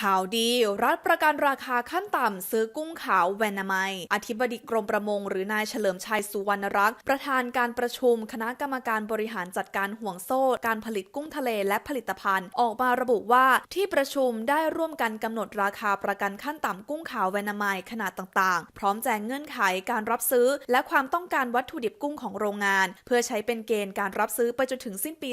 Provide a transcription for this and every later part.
ข่าวดี รัฐประกันราคาขั้นต่ำซื้อกุ้งขาวแวนามัยอธิบดีกรมประมงหรือนายเฉลิมชัยสุวรรณรักษ์ประธานการประชุม คณะกรรมการบริหารจัดการห่วงโซ่ การผลิตกุ้งทะเลและผลิตภัณฑ์ ออกมาระบุว่าที่ประชุมได้ร่วมกันกำหนดราคาประกันขั้นต่ำกุ้งขาวแวนามัยขนาดต่างๆ พร้อมแจ้งเงื่อนไขการรับซื้อ และความต้องการวัตถุดิบกุ้งของโรงงาน เพื่อใช้เป็นเกณฑ์การรับซื้อไปจนถึงสิ้นปี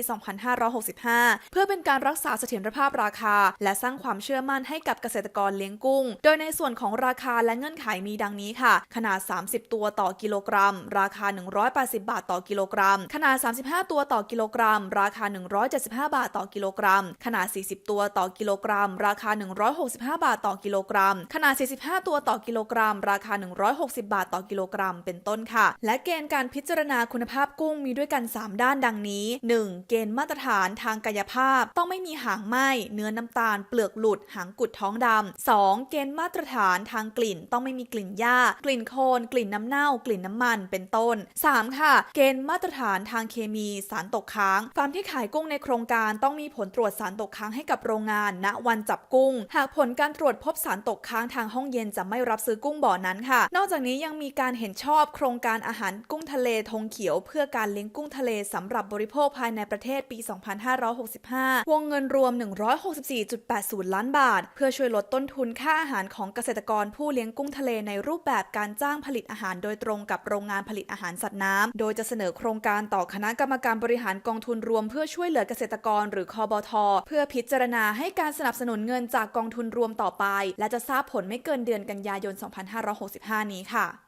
2565 เพื่อเป็นการรักษาเสถียรภาพราคา และสร้างความเชื่อมั่นให้กับเกษตรกรเลี้ยงกุ้ง โดยในส่วนของราคาและเงื่อนไขมีดังนี้ค่ะ ขนาด 30 ตัวต่อกิโลกรัม ราคา 180 บาทต่อกิโลกรัม ขนาด 35 ตัวต่อกิโลกรัม ราคา 175 บาทต่อกิโลกรัม ขนาด 40 ตัวต่อกิโลกรัม ราคา 165 บาทต่อกิโลกรัม ขนาด 45 ตัวต่อกิโลกรัม ราคา 160 บาทต่อกิโลกรัม เป็นต้นค่ะ และเกณฑ์การพิจารณาคุณภาพกุ้งมีด้วยกัน 3 ด้านดังนี้ 1. เกณฑ์มาตรฐานทางกายภาพ ต้องไม่มีหางไหม้เนื้อน้ำตาล เปลือกหลุดหางกุดท้องดำ 2. เกณฑ์มาตรฐานทางกลิ่นต้องไม่มีกลิ่นหญ้า กลิ่นโคลนกลิ่นน้ำเน่า กลิ่นน้ำมันเป็นต้น 3. ค่ะ เกณฑ์มาตรฐานทางเคมีสารตกค้างฟาร์มที่ขายกุ้งในโครงการต้องมีผลตรวจสารตกค้างให้กับโรงงาน ณวันจับกุ้ง หากผลการตรวจพบสารตกค้างทางห้องเย็นจะไม่รับซื้อกุ้งบ่อนั้นค่ะ นอกจากนี้ยังมีการเห็นชอบโครงการอาหารกุ้งทะเลธงเขียว เพื่อการเลี้ยงกุ้งทะเลสำหรับบริโภคภายในประเทศปี 2565 วงเงินรวม 164.80 ล้านบาทเพื่อช่วยลดต้นทุนค่าอาหารของเกษตรกรผู้เลี้ยงกุ้งทะเลในรูปแบบการจ้างผลิตอาหารโดยตรงกับโรงงานผลิตอาหารสัตว์น้ำโดยจะเสนอโครงการต่อคณะกรรมการบริหารกองทุนรวม เพื่อช่วยเหลือเกษตรกรหรือคอบท เพื่อพิจารณาให้การสนับสนุนเงินจากกองทุนรวมต่อไป และจะทราบผลไม่เกินเดือนกันยายน 2565 นี้ค่ะ